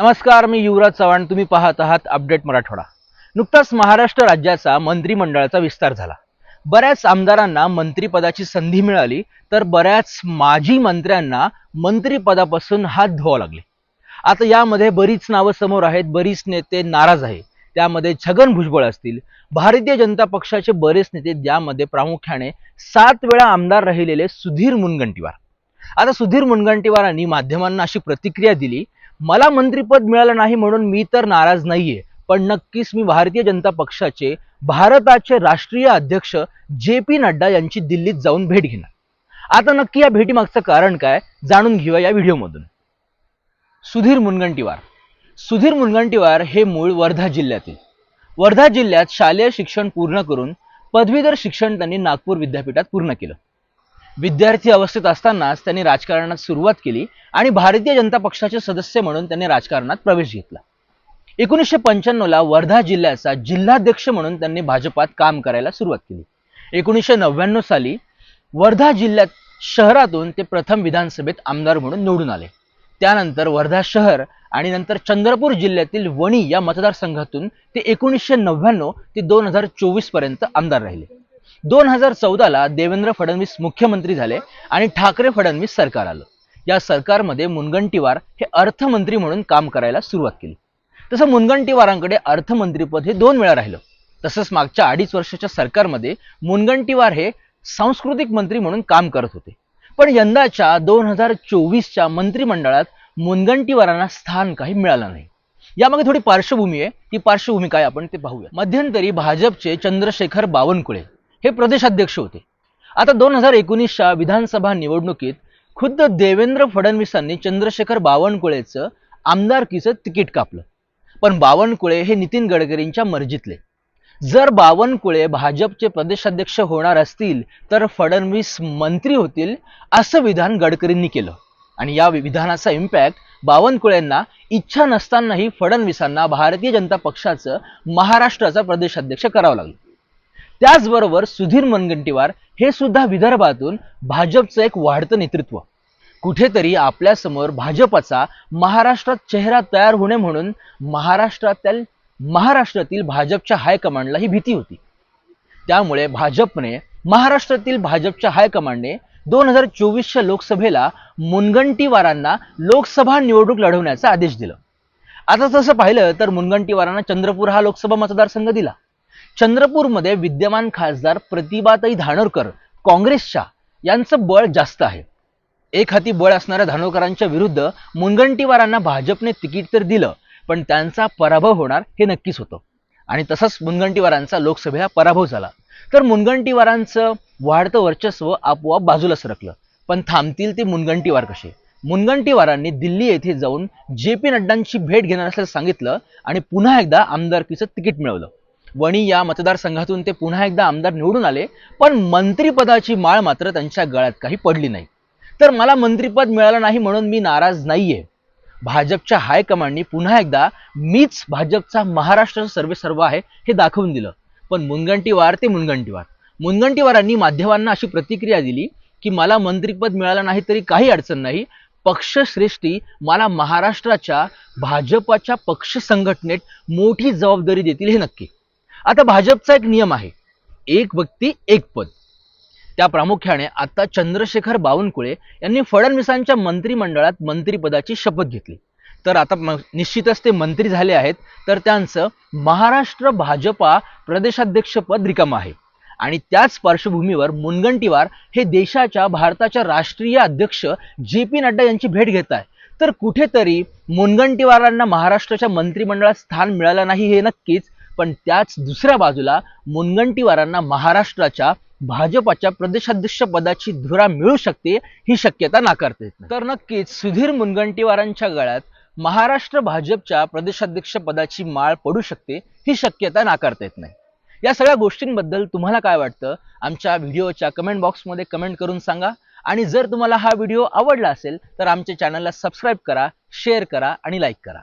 नमस्कार मी युवराज चव्हाण. तुम्ही पाहत आहात अपडेट मराठवाडा. नुकताच महाराष्ट्र राज्याचा मंत्रिमंडळाचा विस्तार झाला. बऱ्याच आमदारांना मंत्रिपदाची संधी मिळाली तर बऱ्याच माजी मंत्र्यांना मंत्रिपदापासून हात धुवा लागले. आता यामध्ये बरीच नावं समोर आहेत बरीच नेते नाराज आहे त्यामध्ये छगन भुजबळ असतील भारतीय जनता पक्षाचे बरेच नेते ज्यामध्ये प्रामुख्याने सात वेळा आमदार राहिलेले सुधीर मुनगंटीवार. आता सुधीर मुनगंटीवारांनी माध्यमांना अशी प्रतिक्रिया दिली मला मंत्रीपद मिळालं नाही म्हणून मी तर नाराज नाहीये. पण नक्कीच मी भारतीय जनता पक्षाचे भारताचे राष्ट्रीय अध्यक्ष जे पी नड्डा यांची दिल्लीत जाऊन भेट घेणार. आता नक्की या भेटीमागचं कारण काय जाणून घेऊया या व्हिडिओमधून. सुधीर मुनगंटीवार. सुधीर मुनगंटीवार हे मूळ वर्धा जिल्ह्यातील. वर्धा जिल्ह्यात शालेय शिक्षण पूर्ण करून पदवीधर शिक्षण त्यांनी नागपूर विद्यापीठात पूर्ण केलं. विद्यार्थी अवस्थेत असतानाच त्यांनी राजकारणात सुरुवात केली आणि भारतीय जनता पक्षाचे सदस्य म्हणून त्यांनी राजकारणात प्रवेश घेतला. एकोणीसशे पंच्याण्णवला वर्धा जिल्ह्याचा जिल्हाध्यक्ष म्हणून त्यांनी भाजपात काम करायला सुरुवात केली. एकोणीसशे नव्याण्णव साली वर्धा जिल्ह्यात शहरातून ते प्रथम विधानसभेत आमदार म्हणून निवडून आले. त्यानंतर वर्धा शहर आणि नंतर चंद्रपूर जिल्ह्यातील वणी या मतदारसंघातून ते एकोणीसशे नव्याण्णव ते दोन हजार चोवीसपर्यंत आमदार राहिले. दोन हजार चौदाला देवेंद्र फडणवीस मुख्यमंत्री झाले आणि ठाकरे फडणवीस सरकार आलं. या सरकारमध्ये मुनगंटीवार हे अर्थमंत्री म्हणून काम करायला सुरुवात केली. तसं मुनगंटीवारांकडे अर्थमंत्रीपद हे दोन वेळा राहिलं. तसंच मागच्या अडीच वर्षाच्या सरकारमध्ये मुनगंटीवार हे सांस्कृतिक मंत्री म्हणून काम करत होते. पण यंदाच्या दोन हजार चोवीसच्या मंत्रिमंडळात मुनगंटीवारांना स्थान काही मिळालं नाही. यामागे थोडी पार्श्वभूमी आहे. ती पार्श्वभूमी काय आपण ते पाहूया. मध्यंतरी भाजपचे चंद्रशेखर बावनकुळे हे प्रदेशाध्यक्ष होते. आता दोन हजार एकोणीसच्या विधानसभा निवडणुकीत खुद्द देवेंद्र फडणवीसांनी चंद्रशेखर बावनकुळेचं आमदारकीचं तिकीट कापलं. पण बावनकुळे हे नितीन गडकरींच्या मर्जीतले. जर बावनकुळे भाजपचे प्रदेशाध्यक्ष होणार असतील तर फडणवीस मंत्री होतील असं विधान गडकरींनी केलं. आणि या विधानाचा इम्पॅक्ट बावनकुळेंना इच्छा नसतानाही फडणवीसांना भारतीय जनता पक्षाचं महाराष्ट्राचा प्रदेशाध्यक्ष करावं लागलं. त्याचबरोबर सुधीर मुनगंटीवार हे सुद्धा विदर्भातून भाजपचं एक वाढतं नेतृत्व. कुठेतरी आपल्यासमोर भाजपचा महाराष्ट्रात चेहरा तयार होणे म्हणून महाराष्ट्रातील महाराष्ट्रातील भाजपच्या हायकमांडला ही भीती होती. त्यामुळे भाजपने महाराष्ट्रातील भाजपच्या हायकमांडने दोन हजार चोवीसच्या लोकसभेला मुनगंटीवारांना लोकसभा निवडणूक लढवण्याचा आदेश दिला. आता तसं पाहिलं तर मुनगंटीवारांना चंद्रपूर हा लोकसभा मतदारसंघ दिला. चंद्रपूरमध्ये विद्यमान खासदार प्रतिभाताई धानोरकर काँग्रेसच्या यांचं बळ जास्त आहे. एक हाती बळ असणाऱ्या धानोरकरांच्या विरुद्ध मुनगंटीवारांना भाजपने तिकीट तर दिलं पण त्यांचा पराभव होणार हे नक्कीच होतं. आणि तसंच मुनगंटीवारांचा लोकसभेला पराभव झाला. तर मुनगंटीवारांचं वाढतं वर्चस्व आपोआप बाजूला सरकलं. पण थांबतील ते मुनगंटीवार कसे? मुनगंटीवारांनी दिल्ली येथे जाऊन जे पी नड्डांची भेट घेणार असल्याचं सांगितलं आणि पुन्हा एकदा आमदारकीचं तिकीट मिळवलं. वणी या मतदारसंघातून ते पुन्हा एकदा आमदार निवडून आले पण मंत्रिपदाची माळ मात्र त्यांच्या गळ्यात काही पडली नाही. तर मला मंत्रिपद मिळालं नाही म्हणून मी नाराज नाहीये. भाजपच्या हायकमांडनी पुन्हा एकदा मीच भाजपचा महाराष्ट्र सर्वे सर्व आहे हे दाखवून दिलं. पण मुनगंटीवार ते मुनगंटीवार. मुनगंटीवारांनी माध्यमांना अशी प्रतिक्रिया दिली की मला मंत्रिपद मिळालं नाही तरी काही अडचण नाही. पक्षश्रेष्ठी मला महाराष्ट्राच्या भाजपाच्या पक्ष संघटनेत मोठी जबाबदारी देतील हे नक्की. आता भाजपचा एक नियम आहे. एक व्यक्ती एक पद. त्या प्रामुख्याने आता चंद्रशेखर बावनकुळे यांनी फडणवीसांच्या मंत्रिमंडळात मंत्रिपदाची शपथ घेतली. तर आता निश्चितच ते मंत्री झाले आहेत तर त्यांचं महाराष्ट्र भाजपा प्रदेशाध्यक्षपद रिकाम आहे. आणि त्याच पार्श्वभूमीवर मुनगंटीवार हे देशाच्या भारताच्या राष्ट्रीय अध्यक्ष जे पी नड्डा यांची भेट घेत आहे तर कुठेतरी मुनगंटीवारांना महाराष्ट्राच्या मंत्रिमंडळात स्थान मिळालं नाही हे नक्कीच पण त्याच दुसऱ्या बाजूला मुनगंटीवारांना महाराष्ट्राच्या भाजपाच्या प्रदेशाध्यक्ष पदाची धुरा मिळू शकते ही शक्यता नाकारते तर नक्कीच सुधीर मुनगंटीवारांच्या गळ्यात महाराष्ट्र भाजपच्या प्रदेशाध्यक्ष पदाची माळ पडू शकते ही शक्यता नाकारता येत नाही. या सगळ्या गोष्टींबद्दल तुम्हाला काय वाटतं? आमच्या व्हिडिओच्या कमेंट बॉक्समध्ये कमेंट करून सांगा. आणि जर तुम्हाला हा व्हिडिओ आवडला असेल तर आमच्या चॅनलला सबस्क्राईब करा शेअर करा आणि लाईक करा.